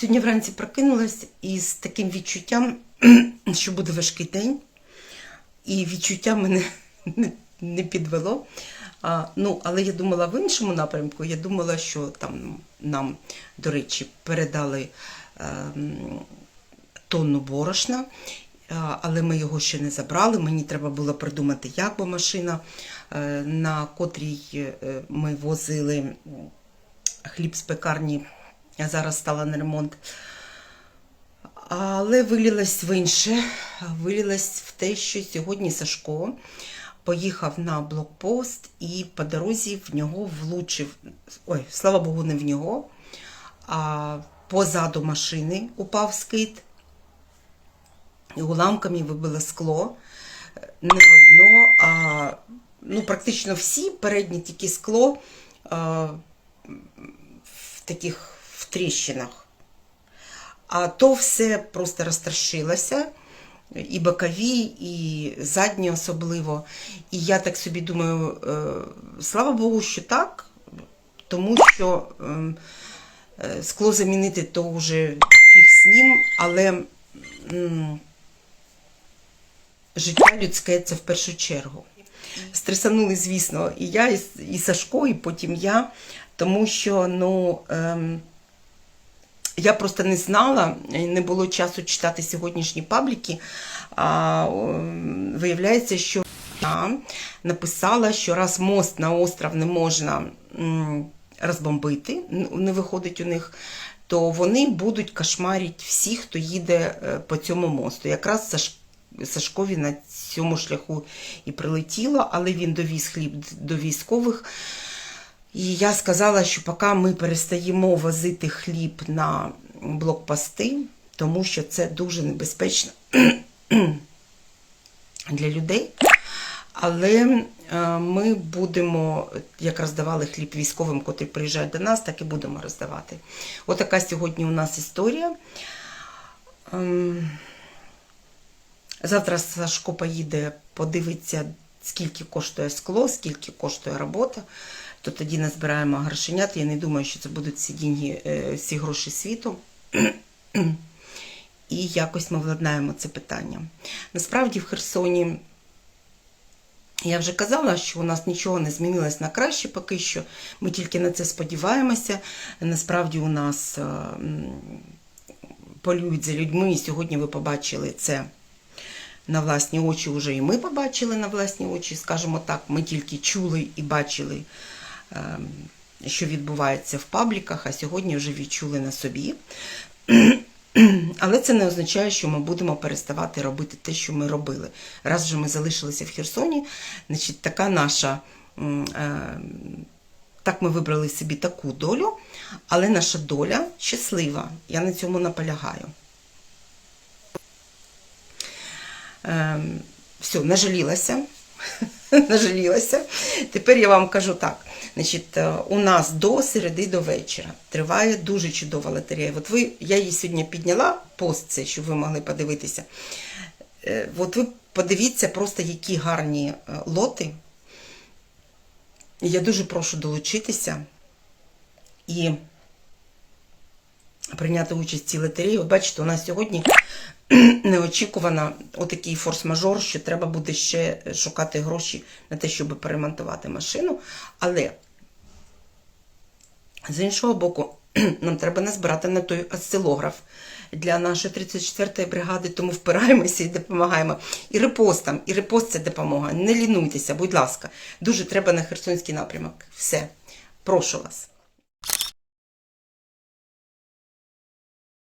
Сьогодні вранці прокинулась із таким відчуттям, що буде важкий день, і відчуття мене не, підвело. А, ну, але я думала в іншому напрямку. Я думала, що там нам, до речі, передали ем, тонну борошна, але ми його ще не забрали. Мені треба було придумати, як, бо машина, е, на котрій е, ми возили хліб з пекарні, а зараз стала на ремонт. Але вилілась в інше, вилілась в те, що сьогодні Сашко поїхав на блокпост і по дорозі в нього влучив. Ой, слава Богу, не в нього, а позаду машини упав скид. І уламками вибило скло. Не одно, а ну, практично всі передні тільки скло а, в таких в тріщинах. А то все просто розтрошилося, і бокові, і задні особливо. І я так собі думаю, е, слава Богу, що так, тому що е, е, скло замінити то вже фіг з ним, але життя людське це в першу чергу. Стресанули, звісно, і я, і, і Сашко, і потім я, тому що ну, ем, я просто не знала, не було часу читати сьогоднішні пабліки. А, виявляється, що я написала, що раз мост на остров не можна розбомбити, не виходить у них, то вони будуть кошмарити всіх, хто їде е, по цьому мосту. Якраз Саш... Сашкові на цьому шляху і прилетіло, але він довіз хліб до військових. І я сказала, що поки ми перестаємо возити хліб на блокпости, тому що це дуже небезпечно для людей. Але е, ми будемо, як роздавали хліб військовим, котрі приїжджають до нас, так і будемо роздавати. Отака сьогодні у нас історія. Ем, Завтра Сашко поїде, подивиться, скільки коштує скло, скільки коштує робота. То тоді назбираємо грошенят. Я не думаю, що це будуть всі, деньги, е, всі гроші світу. І якось ми владнаємо це питання. Насправді в Херсоні я вже казала, що у нас нічого не змінилось на краще поки що. Ми тільки на це сподіваємося. Насправді у нас е, полюють за людьми, і сьогодні ви побачили це на власні очі, вже і ми побачили на власні очі, скажімо так, ми тільки чули і бачили, що відбувається в пабліках, а сьогодні вже відчули на собі. Але це не означає, що ми будемо переставати робити те, що ми робили. Раз вже ми залишилися в Херсоні, значить, така наша. е, Так ми вибрали собі таку долю, але наша доля щаслива. Я на цьому наполягаю. Ем, все, нажалілася. нажалілася. Тепер я вам кажу так. Значить, е, у нас до середи до вечора триває дуже чудова лотерея. От ви, я її сьогодні підняла, пост це, щоб ви могли подивитися. Е, От ви подивіться просто, які гарні е, лоти. Я дуже прошу долучитися і прийняти участь в цій лотереї. От бачите, у нас сьогодні неочікувано отакий форс-мажор, що треба буде ще шукати гроші на те, щоб перемонтувати машину. Але з іншого боку, нам треба назбирати на той осцилограф для нашої 34-ї бригади, тому впираємося і допомагаємо. І репостам, і репост це допомога. Не лінуйтеся, будь ласка. Дуже треба на Херсонський напрямок. Все. Прошу вас.